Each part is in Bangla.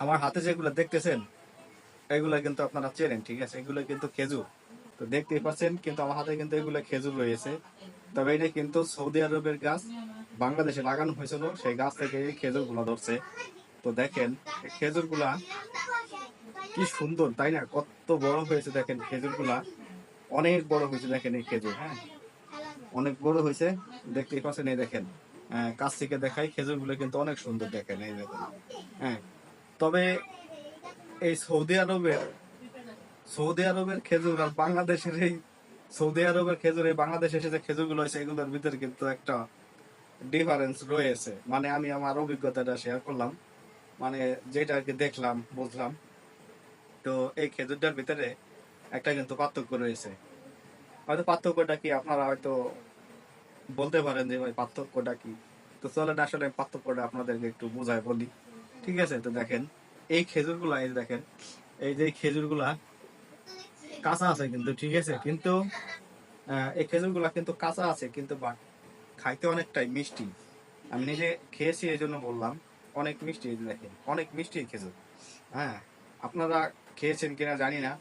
আমার হাতে যেগুলো দেখতেছেন এগুলো কিন্তু আপনারা চেনেন ঠিক আছে? এগুলো কিন্তু খেজুর। তো দেখতেই পাচ্ছেন কিন্তু আমার হাতে কিন্তু এগুলো খেজুর রয়েছে। তবে এটা কিন্তু সৌদি আরবের গাছ বাংলাদেশে লাগানো হয়েছিল সেই গাছ থেকে এই খেজুরগুলা ধরছে। তো দেখেন খেজুরগুলা কি সুন্দর তাই না? কত বড় হয়েছে দেখেন খেজুরগুলা অনেক বড় হয়েছে দেখেন এই খেজুর হ্যাঁ? অনেক বড় হয়েছে দেখতেই পাচ্ছেন এই দেখেন। আহ, কাছ থেকে দেখাই খেজুরগুলো কিন্তু অনেক সুন্দর দেখেন এই দেখেন। হ্যাঁ তবে এই সৌদি আরবের সৌদি আরবের খেজুর আর বাংলাদেশের এই সৌদি আরবের খেজুর, এই বাংলাদেশে এসে যে খেজুরগুলো হয়েছে, এগুলোর ভিতরে কিন্তু একটা ডিফারেন্স রয়েছে। মানে আমি আমার অভিজ্ঞতাটা শেয়ার করলাম। মানে যেটা আর কি দেখলাম, বুঝলাম। তো এই খেজুরটার ভিতরে একটা কিন্তু পার্থক্য রয়েছে। হয়তো পার্থক্যটা কি আপনারা হয়তো বলতে পারেন যে ভাই পার্থক্যটা কি? তো চলেন আসলে পার্থক্যটা আপনাদেরকে একটু বোঝায় বলি। ঠিক আছে, তো দেখেন, এই খেজুরগুলা, এই দেখেন, এই যে খেজুরগুলা কাঁচা আছে কিন্তু, ঠিক আছে, কিন্তু এই খেজুরগুলা কিন্তু কাঁচা আছে, কিন্তু বা খাইতে অনেকটাই মিষ্টি। আমি নিজে খেয়েছি এই জন্য বললাম, অনেক মিষ্টি দেখেন, অনেক মিষ্টি খেজুর। হ্যাঁ আপনারা খেয়েছেন কিনা জানি না,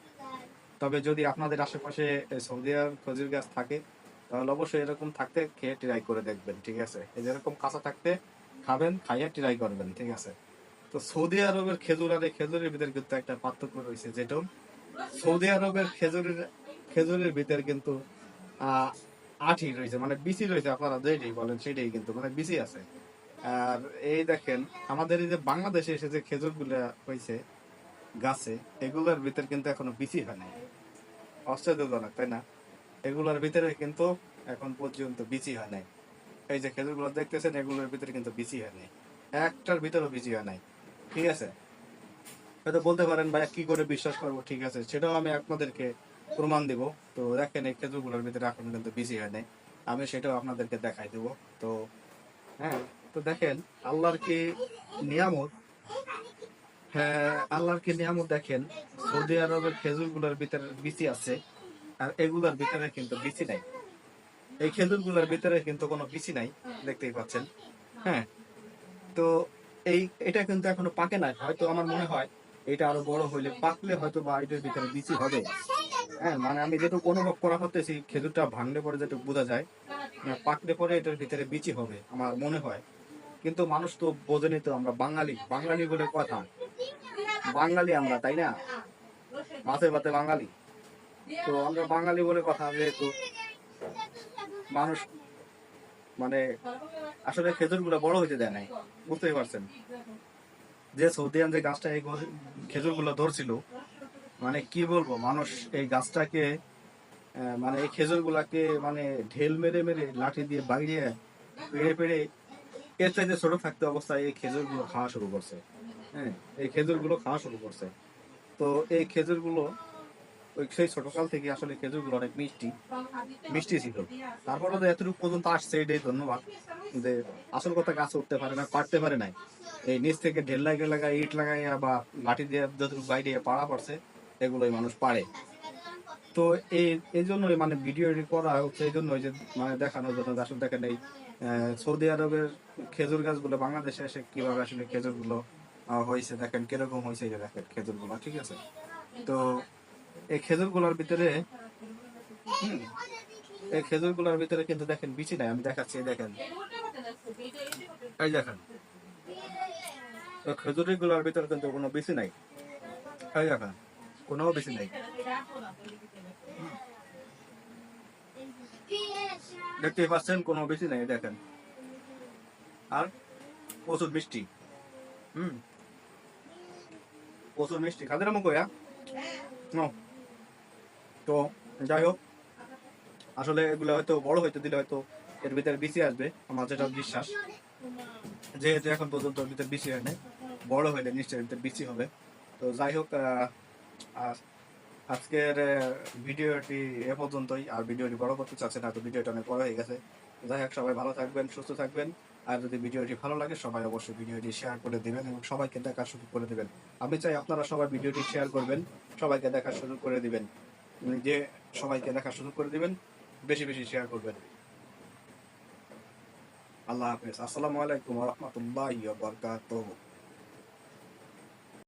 তবে যদি আপনাদের আশেপাশে সৌদি আরব খেজুর গাছ থাকে, তাহলে অবশ্যই এরকম থাকতে খেয়ে ট্রাই করে দেখবেন, ঠিক আছে? এই যেরকম কাঁচা থাকতে খাবেন, খাইয়ে ট্রাই করবেন, ঠিক আছে? তো সৌদি আরবের খেজুর আর এই খেজুরের ভিতরে কিন্তু একটা পার্থক্য রয়েছে, যেটা সৌদি আরবের খেজুরের খেজুরের ভিতরে কিন্তু আঠি রয়েছে মানে বিচি রয়েছে আপনারা যেটাই বলেন সেটাই কিন্তু মানে বিচি আছে। আর এই দেখেন, আমাদের এই যে বাংলাদেশে এসে যে খেজুরগুলা হয়েছে, গাছে, এগুলোর ভিতর কিন্তু এখনও বিচি হয় নাই। আশ্চর্যজনক তাই না? এগুলোর ভিতরে কিন্তু এখন পর্যন্ত বিচি হয় নাই। এই যে খেজুরগুলো দেখতেছেন, এগুলোর ভিতরে কিন্তু বিচি হয় নাই। একটার ভিতরেও বিচি হয় নাই। ঠিক আছে? হয়তো বলতে পারেন ভাই কি করে বিশ্বাস করব? ঠিক আছে, সেটাও আমি আপনাদেরকে প্রমাণ দিব। তো দেখেন, এই খেজুরগুলোর ভিতরে এখন কিন্তু বিচি হয় নাই। আমি সেটাও আপনাদেরকে দেখাই দেব। তো হ্যাঁ তো দেখেন, আল্লাহর কি নিয়ামত? হ্যাঁ আল্লাহর কি নিয়ামত দেখেন, সৌদি আরবের খেজুরগুলোর ভিতরে বিচি আছে, আর এগুলোর ভিতরে কিন্তু বিচি নাই। এই খেজুরগুলোর ভিতরে কিন্তু কোনো বিচি নাই, দেখতেই পাচ্ছেন। হ্যাঁ তো এই, এটা কিন্তু এখনও পাকে নাই। হয়তো আমার মনে হয় এটা আরও বড় হইলে পাকলে হয়তো বা এটার ভিতরে বিচি হবে। হ্যাঁ মানে আমি যেটুকু অনুভব করা হতেছি খেজুরটা ভাঙলে পরে যেটুকু বোঝা যায় পাকলে পরে এটার ভিতরে বিচি হবে, আমার মনে হয়। কিন্তু মানুষ তো বোঝেনি তো আমরা বাঙালি। বাঙালি বলে কথা। বাঙালি আমরা, তাই না? মাছে ভাতে বাঙালি। তো আমরা বাঙালি বলে কথা যেহেতু, মানুষ মানে আসলে খেজুরগুলো বড় হইতে দেয় নাই। বুঝতেই পারছেন? যে সৌদিয়ান যে গাছটা এই খেজুরগুলো ধরছিল মানে কি বলব, মানুষ এই গাছটাকে মানে এই খেজুর গুলাকে মানে ঢেল মেরে মেরে লাঠি দিয়ে বাগিয়ে পেড়ে পেড়ে এর চাইতে ছোট থাকতে অবস্থায় এই খেজুরগুলো খাওয়া শুরু করছে। হ্যাঁ এই খেজুরগুলো খাওয়া শুরু করছে। তো এই খেজুরগুলো ওই সেই ছোটকাল থেকে আসলে খেজুরগুলো অনেক মিষ্টি মিষ্টি ছিল। তারপরে তো এতটুকু পর্যন্ত আসছে এটাই ধন্যবাদ যে আসল কথা গাছ উঠতে পারে না, পারতে পারে নাই। এই নিচ থেকে ঢেল লাগিয়ে লাগাই ইট লাগাইয়া বা লাঠি দিয়ে যতটুকু বাইরে পাড়া পড়ছে, এগুলোই মানুষ পারে। তো এই এই জন্যই মানে ভিডিও করা হচ্ছে, এই জন্যই যে মানে দেখানোর জন্য আসলে দেখেন এই সৌদি আরবের খেজুর গাছগুলো, বাংলাদেশে এসে কীভাবে আসলে খেজুরগুলো হয়েছে, দেখেন কীরকম হয়েছে দেখেন খেজুরগুলো, ঠিক আছে? তো এই খেজুরগুলোর ভিতরে এই খেজুরগুলোর ভিতরে কিন্তু দেখেন বিচি নাই, আমি দেখাচ্ছি দেখেন। এই দেখেন। খেজুরিগুলোর ভিতরে কিন্তু কোনো বিচি নাই। এই দেখেন কোনো বিচি নাই। দেখতেই পাচ্ছেন, কোনো বেশি নাই দেখেন। আর প্রচুর মিষ্টি। হুম। প্রচুর মিষ্টি। খাদের মুখ হ্যাঁ তো যাই হোক, আসলে এগুলো হয়তো বড় হইতে দিলে হয়তো এর ভিতরে বিচি আসবে, আমার যেটা বিশ্বাস। যেহেতু এখন পর্যন্ত এর ভিতরে বিচি হয় নাই, বড় হইলে নিশ্চয়ই এর ভিতরে বিচি হবে। তো যাই হোক আজকের ভিডিওটি এ পর্যন্তই। আর ভিডিওটি বড় করতে চাচ্ছে না, তো ভিডিওটা অনেক বড় হয়ে গেছে। যাই হোক, সবাই ভালো থাকবেন, সুস্থ থাকবেন। আর যদি ভিডিওটি ভালো লাগে, সবাই অবশ্যই ভিডিওটি শেয়ার করে দিবেন এবং সবাইকে দেখার সুযোগ করে দিবেন। আমি চাই আপনারা সবাই ভিডিওটি শেয়ার করবেন, সবাইকে দেখার সুযোগ করে দিবেন। যে সবাইকে দেখা শুরু করে দিবেন, বেশি বেশি শেয়ার করবেন। আল্লাহ হাফিজ। আসসালামু আলাইকুম রহমতুল্লাহ বারকাতুহ।